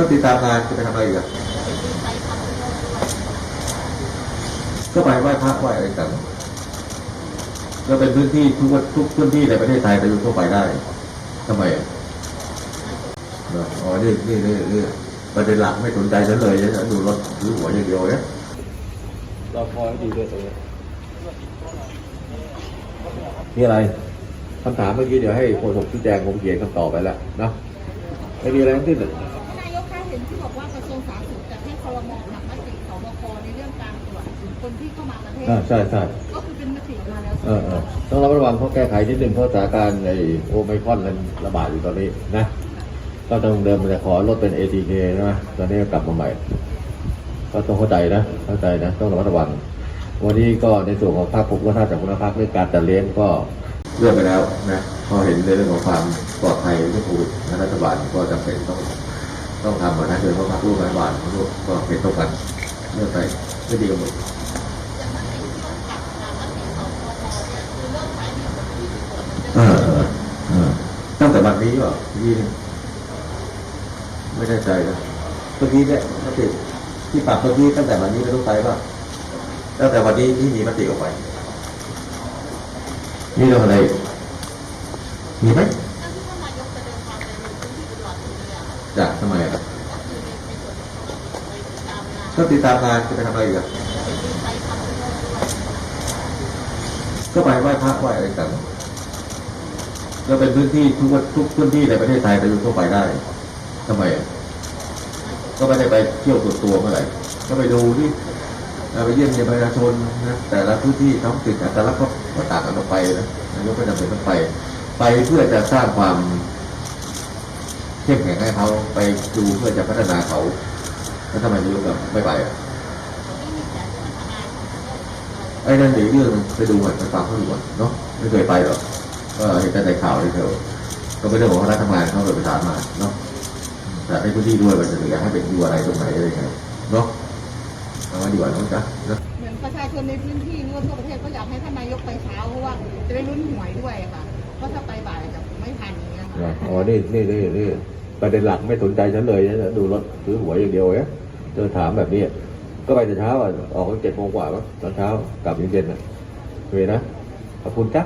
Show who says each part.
Speaker 1: ก็ติดตามงานจะไปทำอะไรอีกก็ไปไหว้พระไหว้อะไรต่างก็เป็นพื้นที่ทุกทุกพื้นที่ในประเทศไทยประยุทธ์ทั่วไปได้ทำไมอะเหรออ๋อนี่นี่นี่นี่ประเด็นหลักไม่สนใจฉันเลยฉันดูรถถือหัวอย่างเดียวเนี่ยเราคอยดีด้วยตรงนี้มีอะไรคำถามเมื่อกี้เดี๋ยวให้โฆษกชี้แจงผมเขียนคำตอบไปแล้วนะไม่มีอะไรทั้งสิ้นเลย
Speaker 2: ที่เข้ามาประเทศ
Speaker 1: อ่าใช่ใช่
Speaker 2: ก็คือเป็นมติมาแล้ว
Speaker 1: เออเออต้องระมัดระวังเพราะแก้ไขนิดนึงเพราะสถานการณ์ในโอไมครอนมันระบาดอยู่ตอนนี้นะก็ต้องเดิมมันจะขอลดเป็น ATK ใช่ไหมตอนนี้ก็กลับมาใหม่ ก็ต้องเข้าใจนะเข้าใจนะ ต้องระมัดระวัง วันนี้ก็ในส่วนของภาคผมก็ถ้าจากคุณภาพเรื่องการจัดเลี้ยงก็เลือกไปแล้วนะพอเห็นในเรื่องของความปลอดภัยเรื่องโควิดนะรัฐบาลก็จำเป็นต้องต้องทำนะโดยเฉพาะพรรคร่วมรัฐบาลก็เห็นตรงกันเลือกไปไม่ดีกับหมด เออเออเออตั้งแต่วั นี้ก็ยี่ไม่แน่ใจนะเมื่อกี้เนี่ยมติที่ปรับเมื่อกี้ตั้งแต่วันนี้เป็นต้นไปป่ะตั้งแต่วันนี้ที่มีมติออกไปมีเรื่องอะไรมีไหมจากทำไมอะก็ติดตามงานจะไปทำอะไรอีกอะก็ไปไหว้พระไหว้อะไรต่าง ก็เป็นพื้นที่ทุกวันทุกพื้นที่ในประเทศไทยประยุทธ์ทั่วไปได้ทำไมอะก็ไม่ได้ไปเที่ยวส่วนตัวเมื่อไหร่ก็ไปดูที่เอ่อไปเยี่ยมเยียนประชาชนนะแต่ละพื้นที่ท้องถิ่นอัตลักษณ์ก็ก็ต่างกันออกไปนะนายกก็จำเป็นต้องไป ไปเพื่อจะสร้างความเข้มแข็งให้เขาไปดูเพื่อจะพัฒนาเขาแล้วทำไมนายกแบบไม่ไปอะไอ้นั่นเดี๋ยวเรื่องหนึ่งไปดูก่อนไปฟังเขาดูก่อนเนาะไม่เคยไปหรอก ก็เห็นแต่ในข่าวที่เธอก็เป็นเรื่องของคณะทำงานเขาเลยประสานมาเนาะแต่ในพื้นที่ด้วยมันจะอยากให้เป็นดูอะไรตรงไหนอะไรยังไงเนาะเอามาดีกว่าน้องจ๊ะนะ
Speaker 2: เหมือนประชาชนในพื้นที่ทั่วทั่วประเทศก็อยากให้ท่านนายกไปเช้าเพราะว่าจะได้ลุ้นหวยด้วยค่ะเพราะถ้าไปบ่ายจะไม่ทันอย่างเงี้ยค่ะ
Speaker 1: อ๋อนี่นี่นี่นี่ประเด็นหลักไม่สนใจฉันเลยนะดูรถถือหัวอย่างเดียวเนี่ยเธอถามแบบนี้ก็ไปแต่เช้าอะออกก็เจ็ดโมงกว่ามั้งตอนเช้ากลับเย็นๆอะเวนะขอบคุณจ้ะ